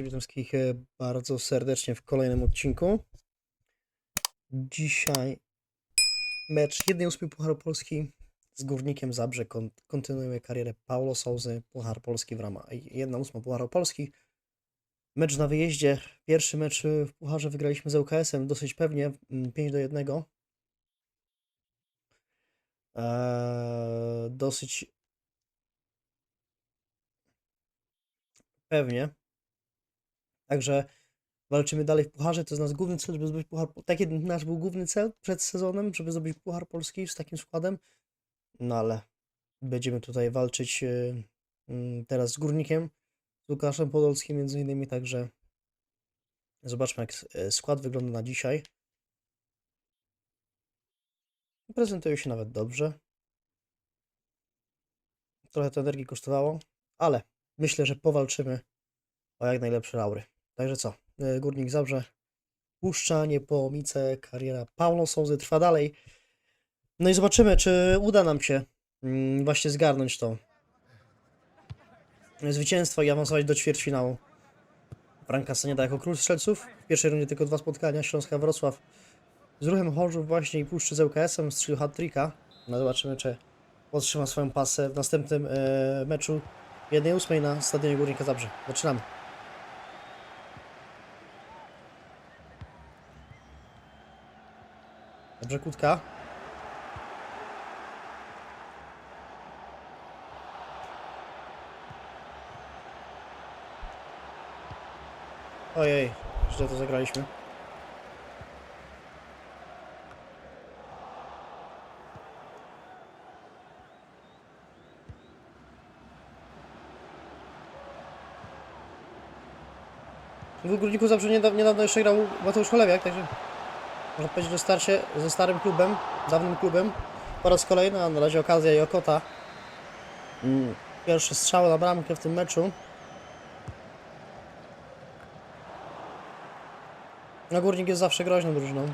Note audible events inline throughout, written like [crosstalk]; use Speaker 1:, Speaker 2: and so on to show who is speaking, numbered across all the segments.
Speaker 1: Cześć, witam wszystkich e, bardzo serdecznie w kolejnym odcinku. Dzisiaj mecz 1-8 Pucharu Polski z Górnikiem Zabrze. Kon kontynuujemy karierę Paulo Souzy, Puchar Polski w ramach 1-8 Pucharu Polski. Mecz na wyjeździe. Pierwszy mecz e, w Pucharze wygraliśmy z ŁKS-em dosyć pewnie, mm, 5 do 1. Eee, dosyć pewnie. Także walczymy dalej w pucharze. To jest nasz główny cel, żeby zdobyć puchar. Taki nasz był główny cel przed sezonem, żeby zdobyć puchar polski z takim składem. No ale będziemy tutaj walczyć yy, yy, teraz z górnikiem, z Łukaszem Podolskim między innymi. Także zobaczmy, jak yy, skład wygląda na dzisiaj. Prezentuje się nawet dobrze. Trochę to energii kosztowało, ale myślę, że powalczymy o jak najlepsze laury. Także co, e, Górnik Zabrze, puszczanie po Mice, kariera Paulo Souzy trwa dalej. No i zobaczymy, czy uda nam się mm, właśnie zgarnąć to zwycięstwo i awansować do ćwierćfinału. Franka Saniada jako król strzelców. W pierwszej rundzie tylko dwa spotkania, Śląska Wrocław z ruchem Chorzów właśnie i puszczy z ŁKS-em, strzelił hat-tricka. No zobaczymy, czy podtrzyma swoją pasę w następnym e, meczu 1-8 na Stadionie Górnika Zabrze. Zaczynamy. Dobrze, kłódka. Ojej, źle to zagraliśmy. W Górniku Zabrze niedawno, niedawno jeszcze grał Mateusz Cholewiak, także można powiedzieć, że starcie ze starym klubem, dawnym klubem. Po raz kolejny, a na razie okazja i okota. Mm, Pierwszy strzał na bramkę w tym meczu. No Górnik jest zawsze groźną drużyną.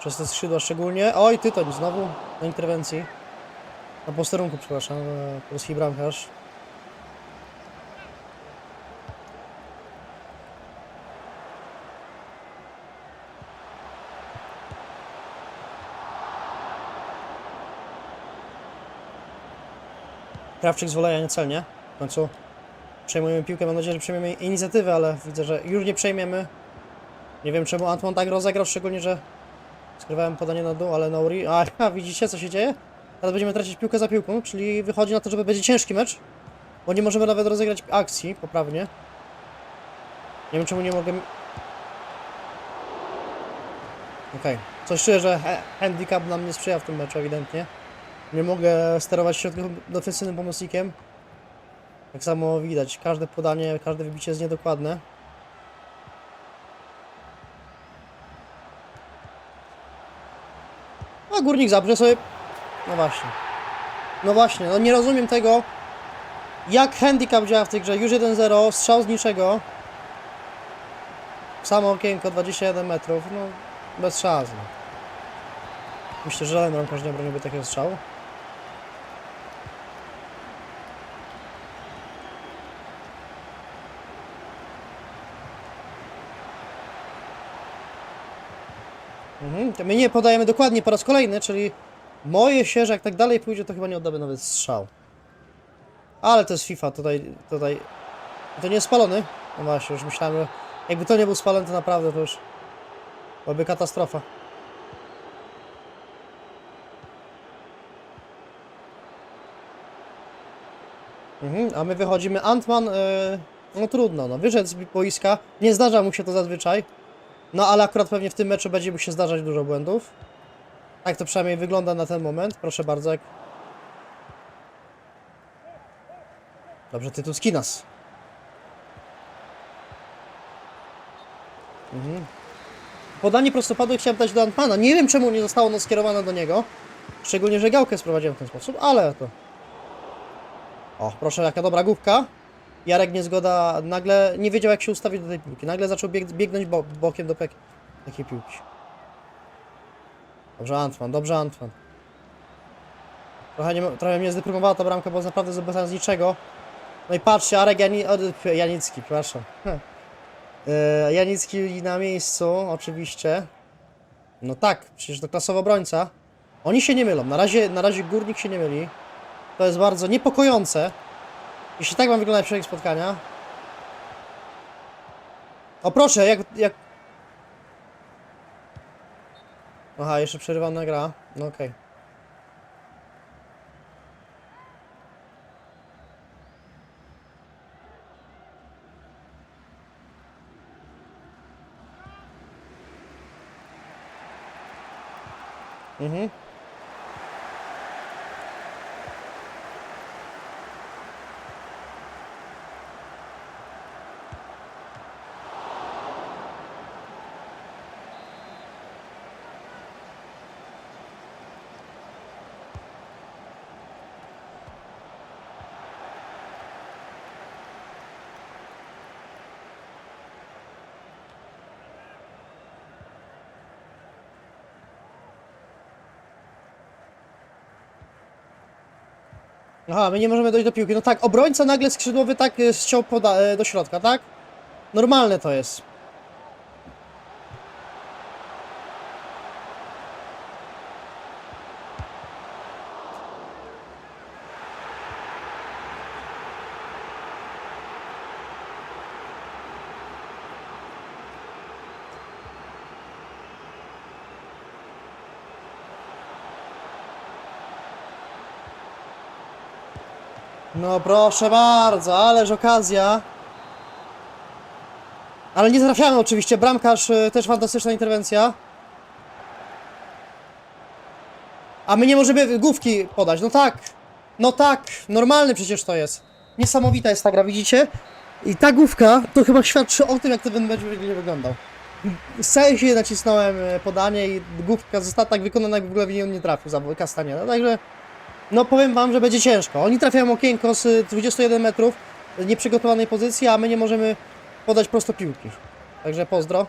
Speaker 1: Przez te skrzydła szczególnie. Oj, Tytoń znowu na interwencji. Na posterunku, przepraszam, e, polski bramkarz. Krawczyk z woleja niecelnie. W końcu przejmujemy piłkę. Mam nadzieję, że przejmiemy inicjatywę, ale widzę, że już nie przejmiemy. Nie wiem czemu Anton tak rozegrał, szczególnie, że skrywałem podanie na dół, ale Nauri... A, a [laughs] widzicie co się dzieje? Teraz będziemy tracić piłkę za piłką, czyli wychodzi na to, że będzie ciężki mecz. Bo nie możemy nawet rozegrać akcji poprawnie. Nie wiem czemu nie mogę... Okej. Coś czuję, że handicap nam nie sprzyja w tym meczu ewidentnie. Nie mogę sterować środkowym defensywnym pomocnikiem. Tak samo widać, każde podanie, każde wybicie jest niedokładne. A górnik zabrze sobie. No właśnie. No właśnie, no nie rozumiem tego. Jak handicap działa w tej grze? Już 1-0, strzał z niczego. Samo okienko, 21 metrów, no bez szans. No. Myślę, że żaden bramkarz nie broniłby takiego strzału. Mhm, to my nie podajemy dokładnie po raz kolejny, czyli moje się, że jak tak dalej pójdzie, to chyba nie oddamy nawet strzał. Ale to jest FIFA, tutaj, tutaj... To nie jest spalony? No właśnie, już myślałem, że jakby to nie był spalony, to naprawdę to już byłaby katastrofa. Mhm, a my wychodzimy. Antman, yy, no trudno, no wyszedł z boiska. Nie zdarza mu się to zazwyczaj. No ale akurat pewnie w tym meczu będzie mu się zdarzać dużo błędów. Tak to przynajmniej wygląda na ten moment. Proszę bardzo. Dobrze, tytuł Skinas. Mhm. Podanie prostopadu chciałem dać do Antmana. Nie wiem czemu nie zostało ono skierowane do niego. Szczególnie, że gałkę sprowadziłem w ten sposób, ale to... O, proszę, jaka dobra główka. Jarek niezgoda nagle nie wiedział jak się ustawić do tej piłki. Nagle zaczął bieg biegnąć bo bokiem do takiej piłki. Dobrze Antwan, dobrze Antwan. Trochę, nie, trochę mnie zdeprymowała ta bramka, bo naprawdę zdobyłem z niczego. No i patrzcie, Arek Jani... o, p- Janicki, przepraszam. [laughs] E, Janicki na miejscu, oczywiście. No tak, przecież to klasowy obrońca. Oni się nie mylą. Na razie, na razie Górnik się nie myli. To jest bardzo niepokojące. Jeśli tak ma wyglądać przebieg spotkania. O proszę, jak... jak... Aha, jeszcze przerywana gra. No okej. Mhm. Aha, my nie możemy dojść do piłki. No tak, obrońca nagle skrzydłowy tak e, ściął poda- e, do środka, tak? Normalne to jest. No proszę bardzo, ależ okazja. Ale nie trafiamy oczywiście, bramkarz y, też fantastyczna interwencja. A my nie możemy główki podać, no tak. No tak, normalny przecież to jest. Niesamowita jest ta gra, widzicie? I ta główka to chyba świadczy o tym, jak mecz będzie wyglądał. Z całej nacisnąłem y, podanie i główka została tak wykonana, jakby w ogóle w nią nie trafił za Kastaniela. Także no powiem wam, że będzie ciężko. Oni trafiają okienko z y, 21 metrów nieprzygotowanej pozycji, a my nie możemy podać prosto piłki. Także pozdro.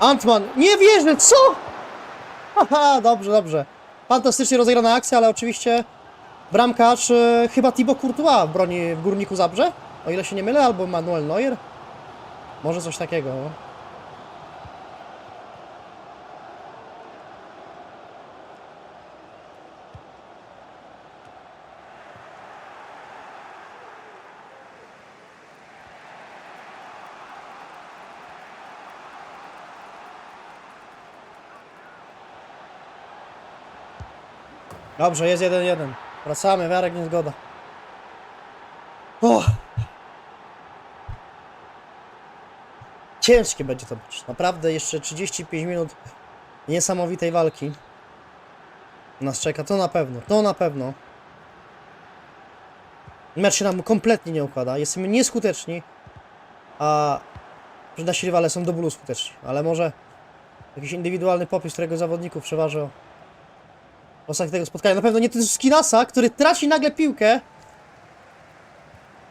Speaker 1: Antman, nie wierzę, co? Haha, dobrze, dobrze. Fantastycznie rozegrana akcja, ale oczywiście bramkarz, y, chyba Thibaut Courtois broni w Górniku Zabrze, o ile się nie mylę, albo Manuel Neuer. Może coś takiego. Dobrze, jest 1-1. Wracamy, Wiarek nie zgoda. Ciężkie będzie to być. Naprawdę jeszcze 35 minut niesamowitej walki. Nas czeka, to na pewno, to na pewno. Mecz się nam kompletnie nie układa. Jesteśmy nieskuteczni, a nasi rywale są do bólu skuteczni. Ale może jakiś indywidualny popis którego zawodników przeważy o tego spotkania. Na pewno nie ten Skinasa, który traci nagle piłkę,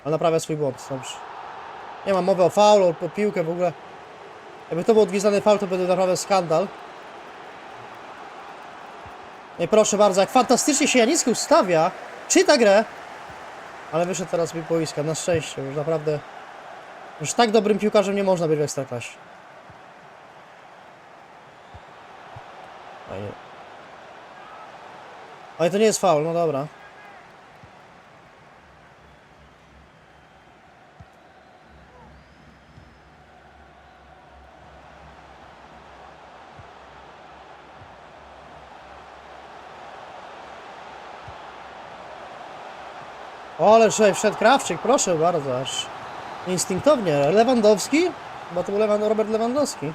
Speaker 1: ale naprawia swój błąd. Dobrze. Nie ma mowy o faulu, o piłkę w ogóle. Jakby to był odgwizdany faul, to byłby naprawdę skandal. I proszę bardzo, jak fantastycznie się Janicki ustawia, czyta grę, ale wyszedł teraz mi boiska, na szczęście, już naprawdę... Już tak dobrym piłkarzem nie można być w Ekstraklasie. Ale to nie jest faul, no dobra. O, ale tutaj wszedł Krawczyk, proszę bardzo, aż instynktownie. Lewandowski? Bo to był Lewan Robert Lewandowski.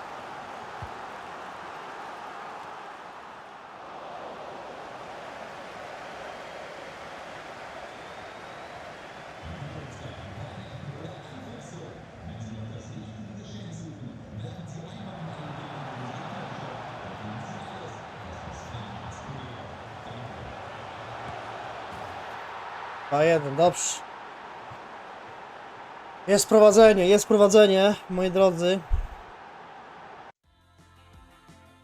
Speaker 1: Jeden, dobrze. Jest prowadzenie, jest prowadzenie, moi drodzy.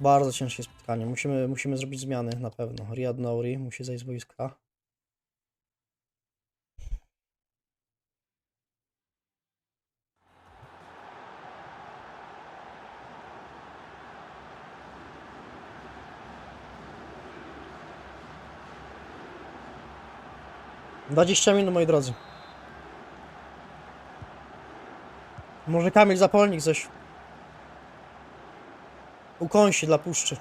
Speaker 1: Bardzo ciężkie spotkanie. Musimy, musimy zrobić zmiany na pewno. Riyad Nouri musi zejść z boiska. Dwadzieścia minut, moi drodzy. Może Kamil Zapolnik coś ukąsi dla puszczy.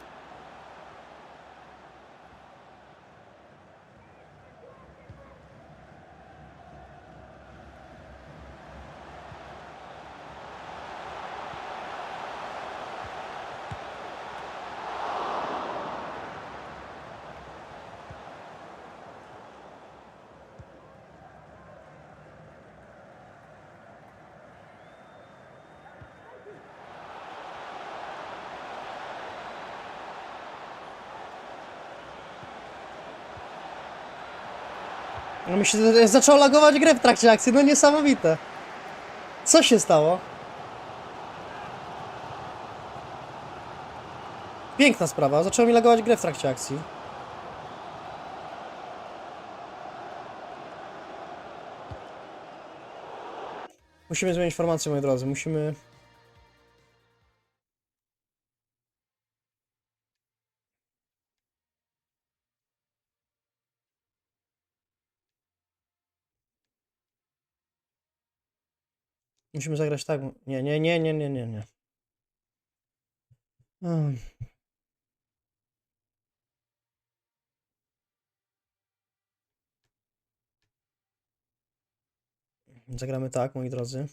Speaker 1: No mi się zaczęło lagować grę w trakcie akcji, no niesamowite. Co się stało? Piękna sprawa, zaczęło mi lagować grę w trakcie akcji. Musimy zmienić formację, moi drodzy, musimy... Musimy zagrać tak. Nie, nie, nie, nie, nie, nie, nie. Zagramy tak, moi drodzy.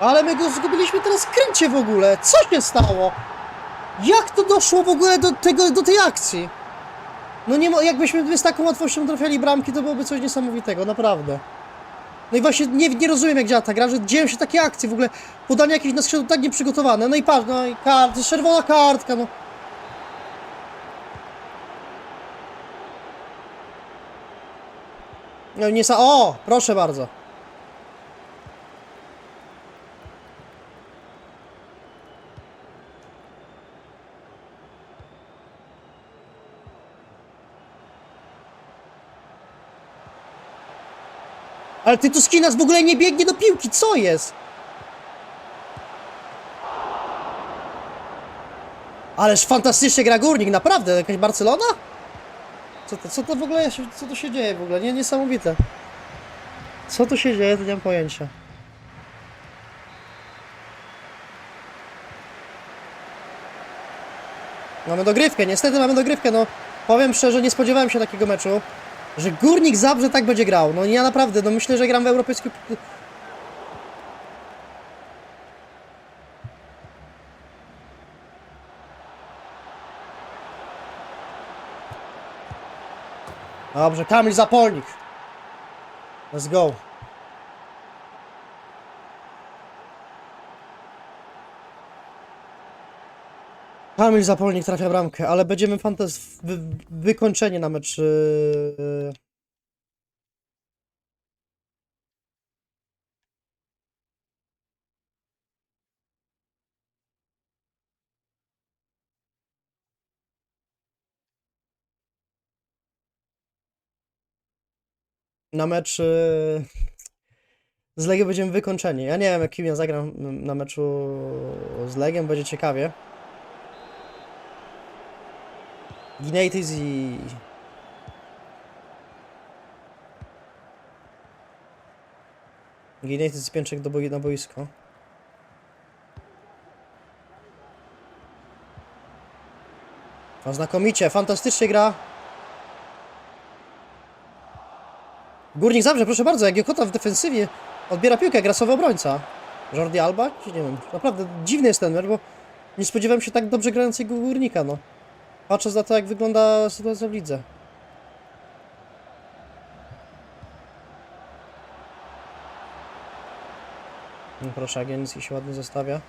Speaker 1: Ale my go zgubiliśmy teraz kręcie w ogóle. Co się stało? Jak to doszło w ogóle do, tego, do tej akcji? No nie, jakbyśmy z taką łatwością trafiali bramki, to byłoby coś niesamowitego, naprawdę. No i właśnie nie, nie rozumiem jak działa ta gra, że dzieją się takie akcje, w ogóle podanie jakieś na skrzydło tak nieprzygotowane. No i patrz, no i kart, czerwona kartka, no. No nie sa... O, proszę bardzo. Ale ty tu skinas w ogóle nie biegnie do piłki, co jest? Ależ fantastycznie gra Górnik, naprawdę, jakaś Barcelona? Co to, co to w ogóle co tu się dzieje w ogóle? Nie, niesamowite. Co tu się dzieje, to nie mam pojęcia. Mamy dogrywkę, niestety mamy dogrywkę, no powiem szczerze, nie spodziewałem się takiego meczu, że Górnik Zabrze tak będzie grał. No ja naprawdę, no myślę, że gram w europejskim... Dobrze, Kamil Zapolnik. Let's go. Kamil Zapolnik trafia bramkę, ale będziemy fantas... Wy... wykończenie na mecz... Yy... Na mecz yy... z Legią będziemy wykończeni. Ja nie wiem, jakim ja zagram na meczu z Legią, będzie ciekawie. Gineitis i... Gineitis i Pięczek do boi na boisko. No znakomicie, fantastycznie gra. Górnik Zabrze, proszę bardzo, jak Jokota w defensywie odbiera piłkę, grasowy obrońca. Jordi Alba? Nie wiem, naprawdę dziwny jest ten mecz, bo nie spodziewałem się tak dobrze grającego Górnika, no. Patrząc na to, jak wygląda sytuacja w lidze. No proszę, Agielski się ładnie zostawia.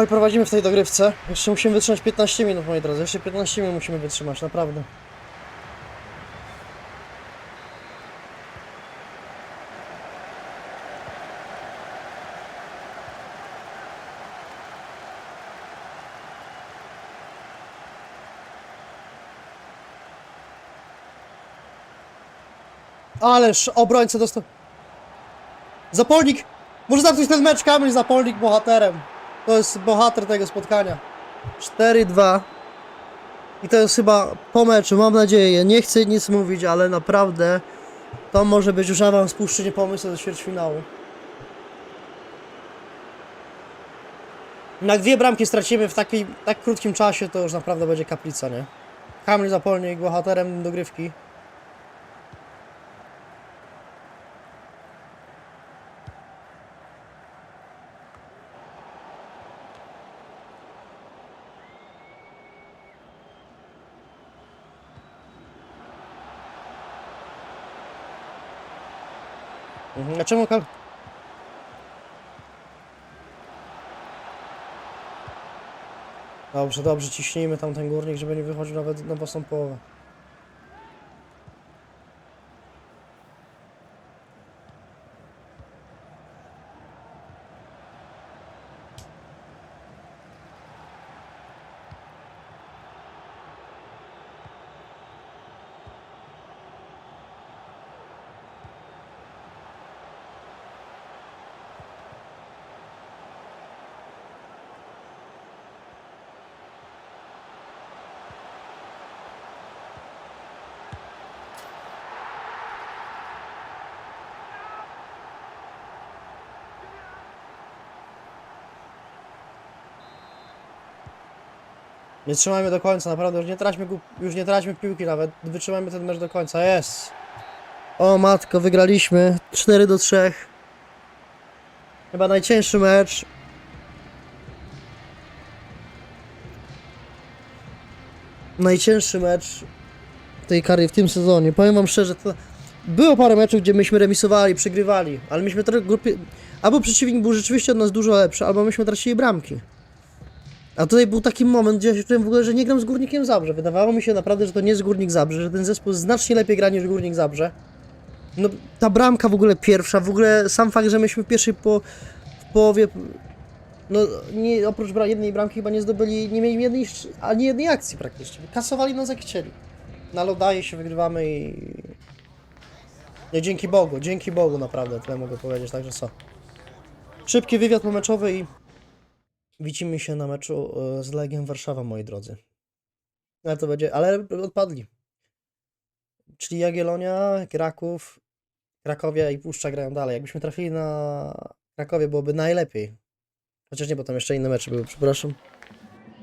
Speaker 1: Oj, prowadzimy w tej dogrywce. Jeszcze musimy wytrzymać 15 minut, moi drodzy. Jeszcze 15 minut musimy wytrzymać, naprawdę. Ależ obrońca dostał. Zapolnik! Może zamknąć ten mecz, Kamil Zapolnik bohaterem. To jest bohater tego spotkania. 4-2. I to jest chyba po meczu, mam nadzieję. Nie chcę nic mówić, ale naprawdę to może być już awans spuszczenie pomysłu do ćwierćfinału. Na dwie bramki stracimy w takim, tak krótkim czasie, to już naprawdę będzie kaplica, nie? Kamil Zapolnik, bohaterem dogrywki. Mhm. A czemu Kal... Dobrze, dobrze, ciśnijmy tam ten górnik, żeby nie wychodził nawet na własną połowę. Nie trzymajmy do końca, naprawdę, już nie traćmy, już nie traćmy piłki nawet. Wytrzymajmy ten mecz do końca, jest. O matko, wygraliśmy 4 do 3. Chyba najcięższy mecz. Najcięższy mecz tej kary w tym sezonie. Powiem wam szczerze, to było parę meczów, gdzie myśmy remisowali, przegrywali, ale myśmy trochę grupy... Albo przeciwnik był rzeczywiście od nas dużo lepszy, albo myśmy tracili bramki. A tutaj był taki moment, gdzie ja się czułem w ogóle, że nie gram z Górnikiem Zabrze. Wydawało mi się naprawdę, że to nie jest Górnik Zabrze, że ten zespół znacznie lepiej gra niż Górnik Zabrze. No, ta bramka w ogóle pierwsza, w ogóle sam fakt, że myśmy w pierwszej po, w połowie, no nie, oprócz jednej bramki chyba nie zdobyli, nie mieli jednej, ani jednej akcji praktycznie. Kasowali nas jak chcieli. Na lodaje się wygrywamy i... Nie, dzięki Bogu, dzięki Bogu naprawdę, tyle mogę powiedzieć, także co. Szybki wywiad pomeczowy i Widzimy się na meczu e, z Legiem Warszawa, moi drodzy. Ale to będzie, ale odpadli. Czyli Jagiellonia, Kraków, Krakowia i Puszcza grają dalej. Jakbyśmy trafili na Krakowie, byłoby najlepiej. Chociaż nie, bo tam jeszcze inne mecze były, przepraszam.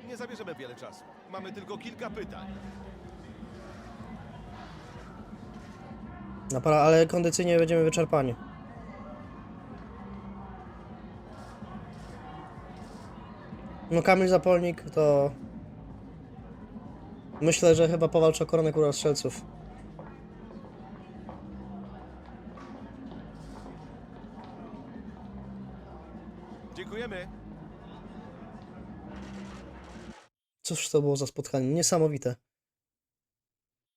Speaker 2: Nie zabierzemy wiele czasu. Mamy tylko kilka pytań.
Speaker 1: No, para- ale kondycyjnie będziemy wyczerpani. No Kamil Zapolnik to... Myślę, że chyba powalczy o koronę króla strzelców.
Speaker 2: Dziękujemy.
Speaker 1: Cóż to było za spotkanie? Niesamowite.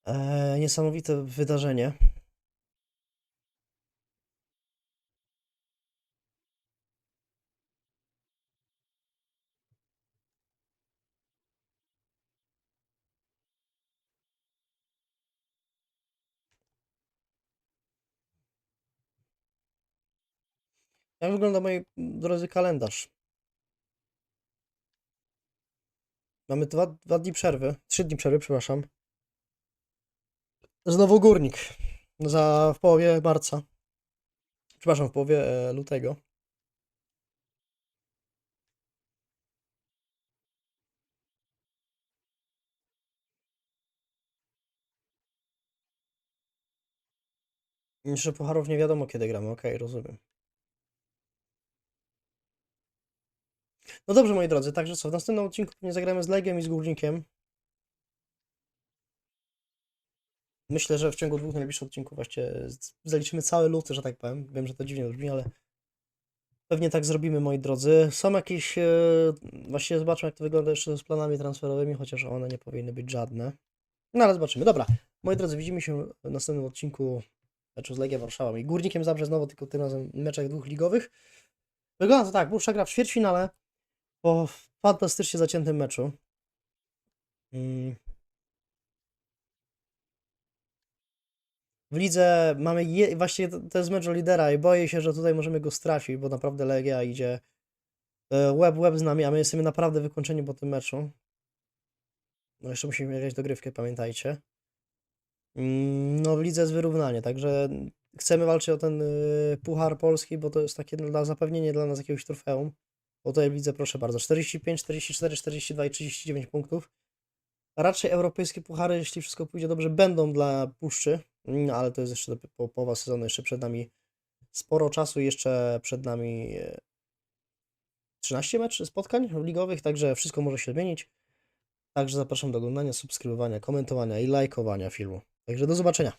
Speaker 1: Eee, niesamowite wydarzenie. Jak wygląda moi drodzy kalendarz? Mamy dwa, dwa dni przerwy, trzy dni przerwy, przepraszam. Znowu górnik. Za w połowie marca. Przepraszam, w połowie e, lutego. Jeszcze pucharów nie wiadomo kiedy gramy, okej, rozumiem. No dobrze, moi drodzy, także co, w następnym odcinku pewnie zagramy z Legiem i z Górnikiem. Myślę, że w ciągu dwóch najbliższych odcinków właśnie zaliczymy cały luty, że tak powiem. Wiem, że to dziwnie brzmi, ale pewnie tak zrobimy, moi drodzy. Są jakieś, e, właściwie zobaczmy jak to wygląda jeszcze z planami transferowymi, chociaż one nie powinny być żadne. No ale zobaczymy. Dobra, moi drodzy, widzimy się w następnym odcinku meczu z Legia Warszawa i Górnikiem Zabrze znowu, tylko tym razem meczach dwóch ligowych. Wygląda to tak, Bursa gra w ćwierćfinale po fantastycznie zaciętym meczu. Mm. W lidze mamy, je, właśnie to, jest mecz o lidera i boję się, że tutaj możemy go stracić, bo naprawdę Legia idzie e, łeb łeb z nami, a my jesteśmy naprawdę wykończeni po tym meczu. No jeszcze musimy grać dogrywkę, pamiętajcie. Mm, No w lidze jest wyrównanie, także chcemy walczyć o ten y, Puchar Polski, bo to jest takie dla zapewnienie dla nas jakiegoś trofeum. Bo tutaj widzę, proszę bardzo, 45, 44, 42 i 39 punktów. A raczej europejskie puchary, jeśli wszystko pójdzie dobrze, będą dla Puszczy, no, ale to jest jeszcze połowa sezonu, jeszcze przed nami sporo czasu, jeszcze przed nami e, 13 meczy spotkań ligowych, także wszystko może się zmienić. Także zapraszam do oglądania, subskrybowania, komentowania i lajkowania filmu. Także do zobaczenia.